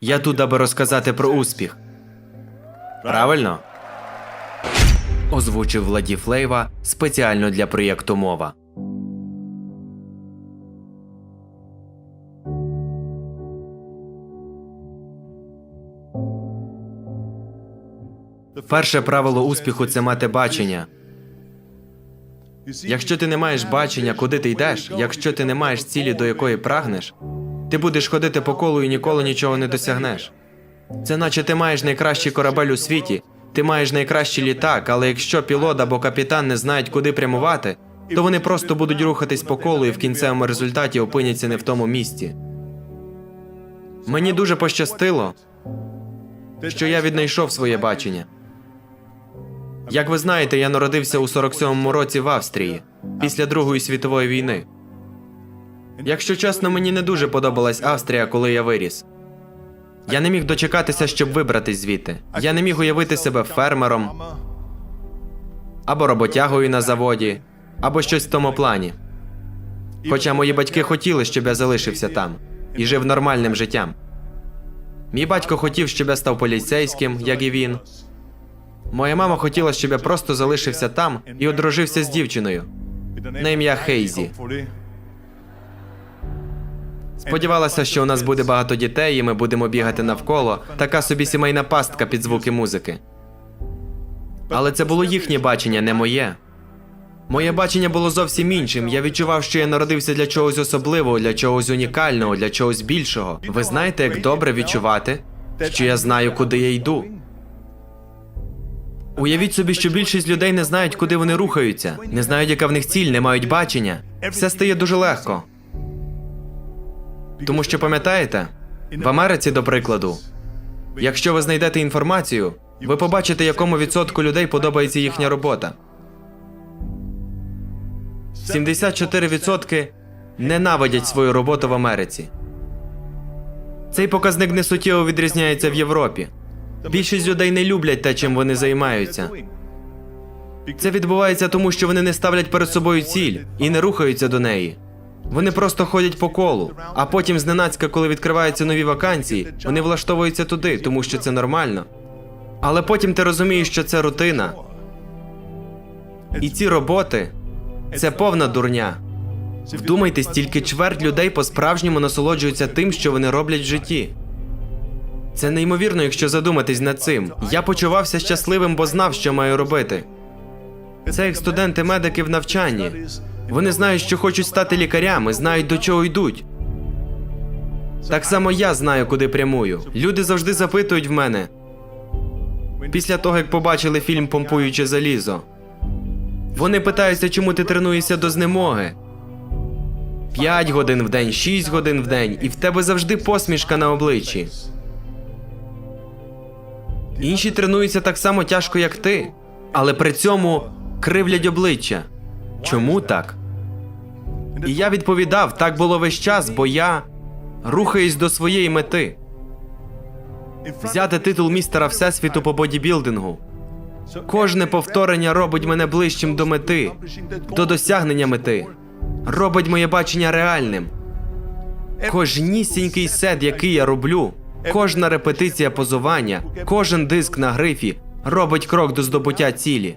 Я тут, аби розказати про успіх. Правильно? Озвучив Владі Флейва спеціально для проєкту Мова. Перше правило успіху це мати бачення. Якщо ти не маєш бачення, куди ти йдеш, якщо ти не маєш цілі, до якої прагнеш, ти будеш ходити по колу і ніколи нічого не досягнеш. Це наче ти маєш найкращий корабель у світі, ти маєш найкращий літак, але якщо пілот або капітан не знають, куди прямувати, то вони просто будуть рухатись по колу і в кінцевому результаті опиняться не в тому місці. Мені дуже пощастило, що я віднайшов своє бачення. Як ви знаєте, я народився у 47-му році в Австрії після Другої світової війни. Якщо чесно, мені не дуже подобалась Австрія, коли я виріс. Я не міг дочекатися, щоб вибратись звідти. Я не міг уявити себе фермером або роботягою на заводі, або щось в тому плані. Хоча мої батьки хотіли, щоб я залишився там і жив нормальним життям. Мій батько хотів, щоб я став поліцейським, як і він. Моя мама хотіла, щоб я просто залишився там і одружився з дівчиною. на ім'я Хейзі. Сподівалася, що у нас буде багато дітей, і ми будемо бігати навколо. Така собі сімейна пастка під звуки музики. Але це було їхнє бачення, не моє. Моє бачення було зовсім іншим. Я відчував, що я народився для чогось особливого, для чогось унікального, для чогось більшого. Ви знаєте, як добре відчувати, що я знаю, куди я йду. Уявіть собі, що більшість людей не знають, куди вони рухаються, не знають, яка в них ціль, не мають бачення. Все стає дуже легко. Тому що пам'ятаєте, в Америці, до прикладу, якщо ви знайдете інформацію, ви побачите, якому відсотку людей подобається їхня робота. 74% ненавидять свою роботу в Америці. Цей показник не суттєво відрізняється в Європі. Більшість людей не люблять те, чим вони займаються. Це відбувається тому, що вони не ставлять перед собою ціль і не рухаються до неї. Вони просто ходять по колу, а потім зненацька, коли відкриваються нові вакансії, вони влаштовуються туди, тому що це нормально. Але потім ти розумієш, що це рутина. І ці роботи це повна дурня. Вдумайтесь, тільки чверть людей по-справжньому насолоджуються тим, що вони роблять в житті. Це неймовірно, якщо задуматись над цим. Я почувався щасливим, бо знав, що маю робити. Це як студенти-медики в навчанні. Вони знають, що хочуть стати лікарями, знають до чого йдуть. Так само я знаю, куди прямую. Люди завжди запитують в мене після того, як побачили фільм Помпуюче залізо. Вони питаються, чому ти тренуєшся до знемоги. П'ять годин в день, шість годин в день, і в тебе завжди посмішка на обличчі. Інші тренуються так само тяжко, як ти, але при цьому кривлять обличчя. Чому так? І я відповідав, так було весь час, бо я рухаюсь до своєї мети взяти титул містера Всесвіту по бодібілдингу. Кожне повторення робить мене ближчим до мети, до досягнення мети, робить моє бачення реальним. Кожнісінький сет, який я роблю, кожна репетиція позування, кожен диск на грифі робить крок до здобуття цілі.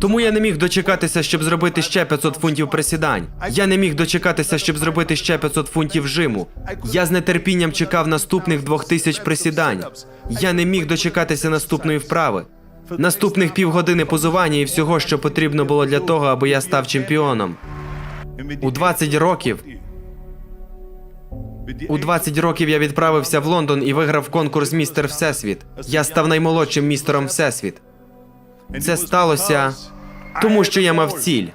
Тому я не міг дочекатися, щоб зробити ще 500 фунтів присідань. Я не міг дочекатися, щоб зробити ще 500 фунтів жиму. Я з нетерпінням чекав наступних 2000 присідань. Я не міг дочекатися наступної вправи. Наступних півгодини позування і всього, що потрібно було для того, аби я став чемпіоном. У 20 років у 20 років я відправився в Лондон і виграв конкурс Містер Всесвіт. Я став наймолодшим містером Всесвіт. Це сталося тому, що я мав ціль.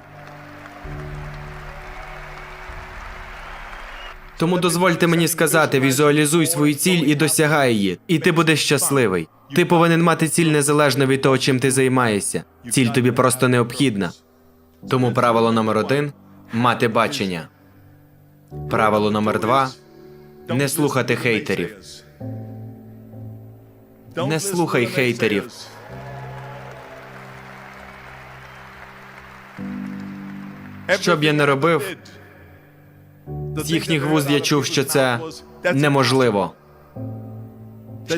Тому дозвольте мені сказати: візуалізуй свою ціль і досягай її, і ти будеш щасливий. Ти повинен мати ціль незалежно від того, чим ти займаєшся. Ціль тобі просто необхідна. Тому правило номер один мати бачення. Правило номер два не слухати хейтерів. Не слухай хейтерів. Що б я не робив, з їхніх вуз я чув, що це неможливо.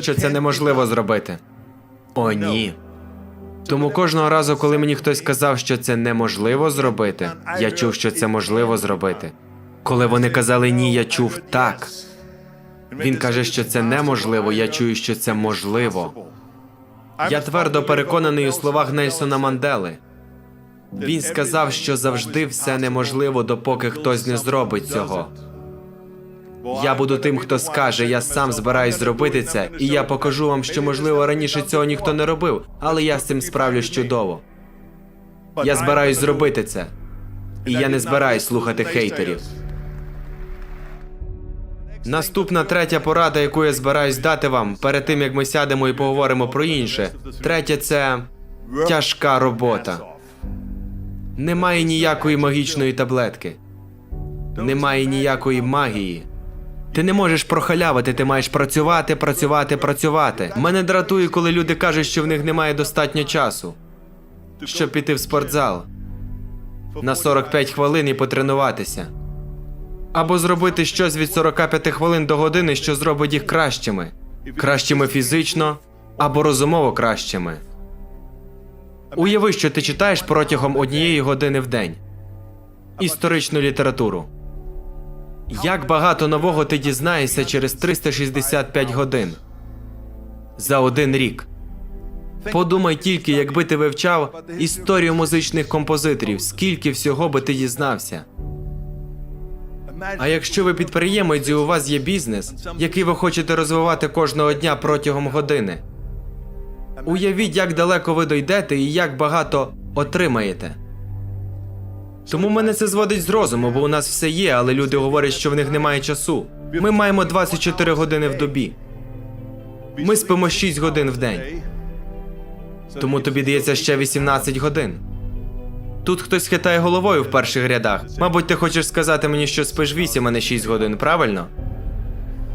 що це неможливо зробити. О, ні. Тому кожного разу, коли мені хтось казав, що це неможливо зробити, я чув, що це можливо зробити. Коли вони казали ні, я чув так. Він каже, що це неможливо, я чую, що це можливо. Я твердо переконаний у словах Нельсона Мандели. Він сказав, що завжди все неможливо, допоки хтось не зробить цього. Я буду тим, хто скаже, я сам збираюсь зробити це, і я покажу вам, що можливо раніше цього ніхто не робив, але я з цим справлюсь чудово. Я збираюсь зробити це, і я не збираюсь слухати хейтерів. Наступна третя порада, яку я збираюсь дати вам перед тим, як ми сядемо і поговоримо про інше. Третє це тяжка робота. Немає ніякої магічної таблетки. Немає ніякої магії. Ти не можеш прохалявити, ти маєш працювати, працювати, працювати. Мене дратує, коли люди кажуть, що в них немає достатньо часу, щоб піти в спортзал на 45 хвилин і потренуватися. Або зробити щось від 45 хвилин до години, що зробить їх кращими. Кращими фізично або розумово кращими. Уяви, що ти читаєш протягом однієї години в день історичну літературу. Як багато нового ти дізнаєшся через 365 годин за один рік. Подумай тільки, якби ти вивчав історію музичних композиторів, скільки всього би ти дізнався. А якщо ви підприємець і у вас є бізнес, який ви хочете розвивати кожного дня протягом години, уявіть, як далеко ви дойдете і як багато отримаєте. Тому мене це зводить з розуму, бо у нас все є, але люди говорять, що в них немає часу. Ми маємо 24 години в добі. Ми спимо 6 годин в день, тому тобі дається ще 18 годин. Тут хтось хитає головою в перших рядах. Мабуть, ти хочеш сказати мені, що спиш 8, а не 6 годин, правильно?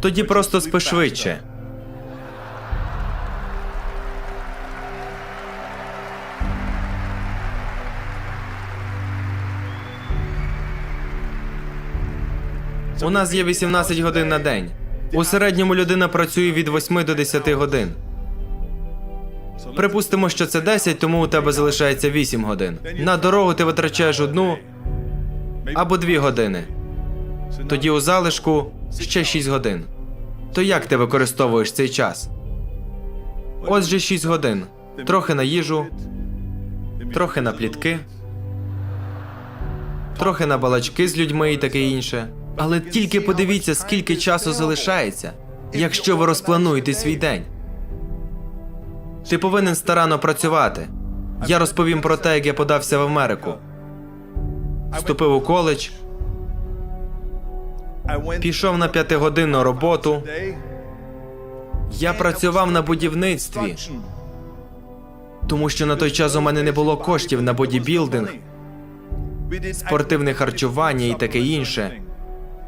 Тоді просто спи швидше. У нас є 18 годин на день. У середньому людина працює від 8 до 10 годин. Припустимо, що це 10, тому у тебе залишається 8 годин. На дорогу ти витрачаєш одну або 2 години. Тоді у залишку ще 6 годин. То як ти використовуєш цей час? Отже, 6 годин. Трохи на їжу, трохи на плітки, трохи на балачки з людьми і таке інше. Але тільки подивіться, скільки часу залишається, якщо ви розплануєте свій день. Ти повинен старанно працювати. Я розповім про те, як я подався в Америку. Вступив у коледж, пішов на п'ятигодинну роботу. Я працював на будівництві, тому що на той час у мене не було коштів на бодібілдинг, спортивне харчування і таке інше.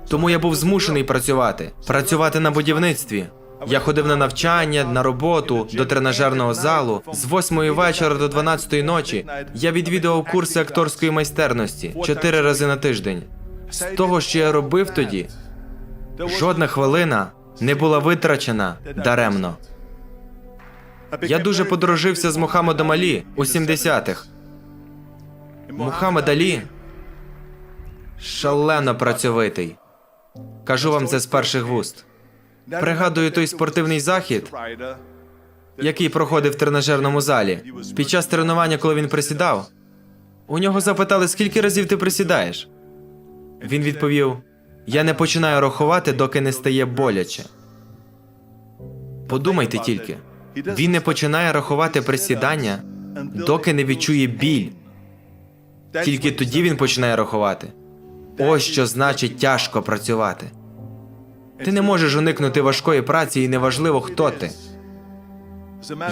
Тому я був змушений працювати, працювати на будівництві. Я ходив на навчання, на роботу, до тренажерного залу. З 8 вечора до 12 ночі я відвідував курси акторської майстерності чотири рази на тиждень. З того, що я робив тоді, жодна хвилина не була витрачена даремно. Я дуже подружився з Мухаммедом Алі у 70-х. Мухаммед Алі шалено працьовитий. Кажу вам це з перших вуст. Пригадую той спортивний захід, який проходив в тренажерному залі. Під час тренування, коли він присідав, у нього запитали, скільки разів ти присідаєш. Він відповів: Я не починаю рахувати, доки не стає боляче. Подумайте тільки, він не починає рахувати присідання, доки не відчує біль. Тільки тоді він починає рахувати. Ось що значить тяжко працювати. Ти не можеш уникнути важкої праці, і неважливо, хто ти.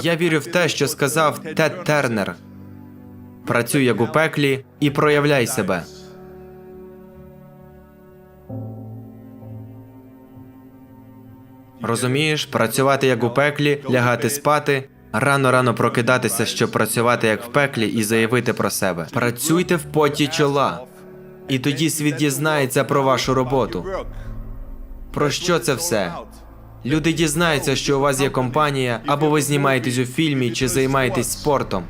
Я вірю в те, що сказав Тед Тернер: працюй як у пеклі і проявляй себе. Розумієш, працювати як у пеклі, лягати спати, рано рано прокидатися, щоб працювати як в пеклі, і заявити про себе. Працюйте в поті чола, і тоді світ дізнається про вашу роботу. Про що це все? Люди дізнаються, що у вас є компанія, або ви знімаєтесь у фільмі чи займаєтесь спортом.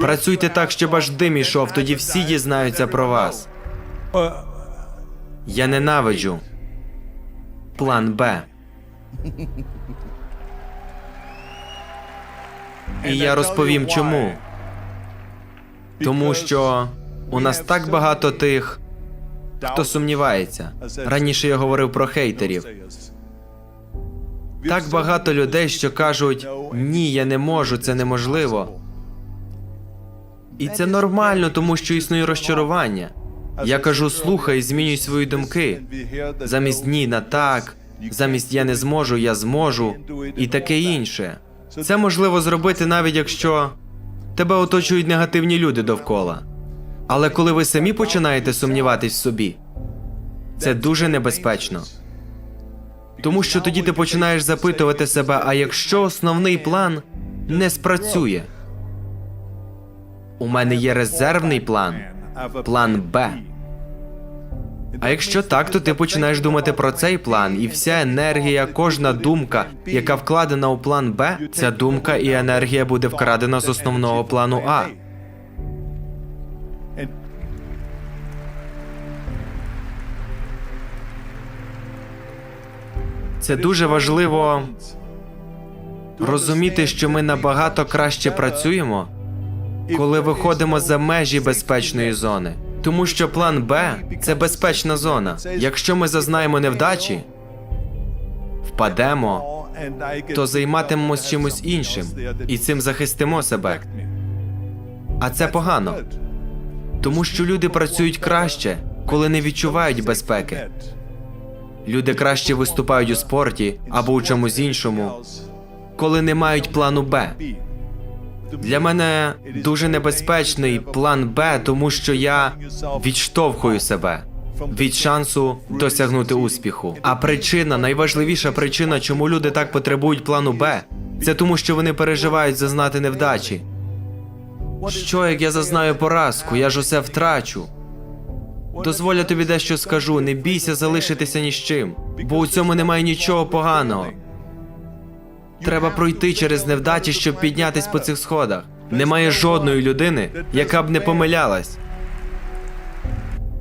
Працюйте так, щоб аж дим ішов, тоді всі дізнаються про вас. Я ненавиджу. План Б. І я розповім чому. Тому що у нас так багато тих, хто сумнівається. Раніше я говорив про хейтерів. Так багато людей, що кажуть: ні, я не можу, це неможливо. І це нормально, тому що існує розчарування. Я кажу, слухай, змінюй свої думки. Замість ні на так, замість я не зможу, я зможу, і таке інше. Це можливо зробити навіть якщо тебе оточують негативні люди довкола. Але коли ви самі починаєте сумніватись в собі, це дуже небезпечно. Тому що тоді ти починаєш запитувати себе, а якщо основний план не спрацює? У мене є резервний план, план Б. А якщо так, то ти починаєш думати про цей план, і вся енергія, кожна думка, яка вкладена у план Б, ця думка і енергія буде вкрадена з основного плану А. Це дуже важливо розуміти, що ми набагато краще працюємо, коли виходимо за межі безпечної зони. Тому що план Б це безпечна зона. Якщо ми зазнаємо невдачі, впадемо, то займатимемось чимось іншим і цим захистимо себе. А це погано, тому що люди працюють краще, коли не відчувають безпеки. Люди краще виступають у спорті або у чомусь іншому, коли не мають плану Б. Для мене дуже небезпечний план Б, тому що я відштовхую себе від шансу досягнути успіху. А причина, найважливіша причина, чому люди так потребують плану Б, це тому, що вони переживають зазнати невдачі. Що як я зазнаю поразку, я ж усе втрачу. Дозволь, тобі дещо скажу, не бійся залишитися ні з чим, бо у цьому немає нічого поганого. Треба пройти через невдачі, щоб піднятись по цих сходах. Немає жодної людини, яка б не помилялась.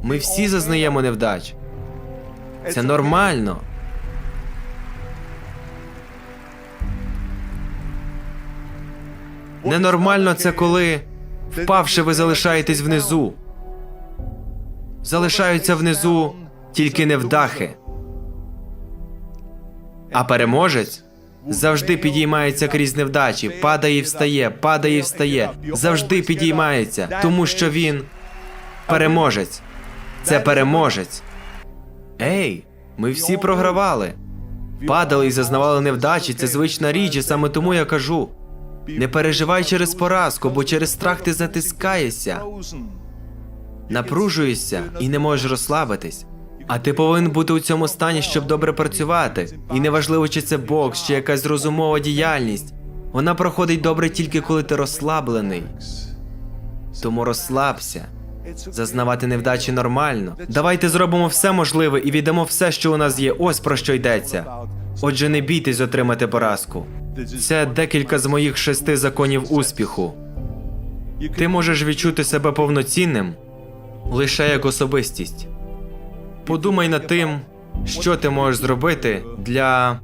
Ми всі зазнаємо невдач. Це нормально. Ненормально це коли, впавши, ви залишаєтесь внизу. Залишаються внизу тільки невдахи. А переможець завжди підіймається крізь невдачі, падає і встає, падає і встає, завжди підіймається, тому що він переможець. Це переможець. Ей, ми всі програвали. Падали і зазнавали невдачі, це звична річ, і саме тому я кажу: не переживай через поразку, бо через страх ти затискаєшся, напружуєшся і не можеш розслабитись. А ти повинен бути у цьому стані, щоб добре працювати. І неважливо, чи це бокс, чи якась розумова діяльність. Вона проходить добре тільки коли ти розслаблений. Тому розслабся. Зазнавати невдачі нормально. Давайте зробимо все можливе і віддамо все, що у нас є. Ось про що йдеться. Отже, не бійтесь отримати поразку. Це декілька з моїх шести законів успіху. Ти можеш відчути себе повноцінним лише як особистість. Подумай над тим, що ти можеш зробити для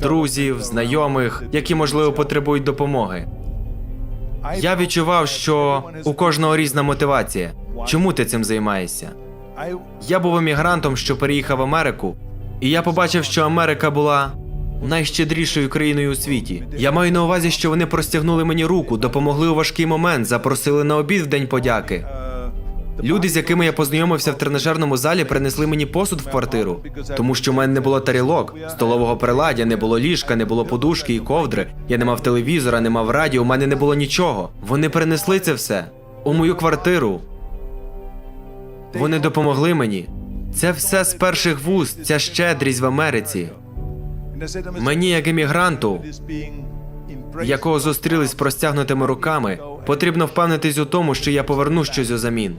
друзів, знайомих, які можливо потребують допомоги. Я відчував, що у кожного різна мотивація. Чому ти цим займаєшся? Я був емігрантом, що переїхав в Америку, і я побачив, що Америка була найщедрішою країною у світі. Я маю на увазі, що вони простягнули мені руку, допомогли у важкий момент, запросили на обід в день подяки. Люди, з якими я познайомився в тренажерному залі, принесли мені посуд в квартиру, тому що в мене не було тарілок, столового приладдя, не було ліжка, не було подушки і ковдри. Я не мав телевізора, не мав радіо, у мене не було нічого. Вони принесли це все у мою квартиру. Вони допомогли мені. Це все з перших вуст, ця щедрість в Америці. Мені, як емігранту, якого зустріли з простягнутими руками, потрібно впевнитись у тому, що я поверну щось узамін.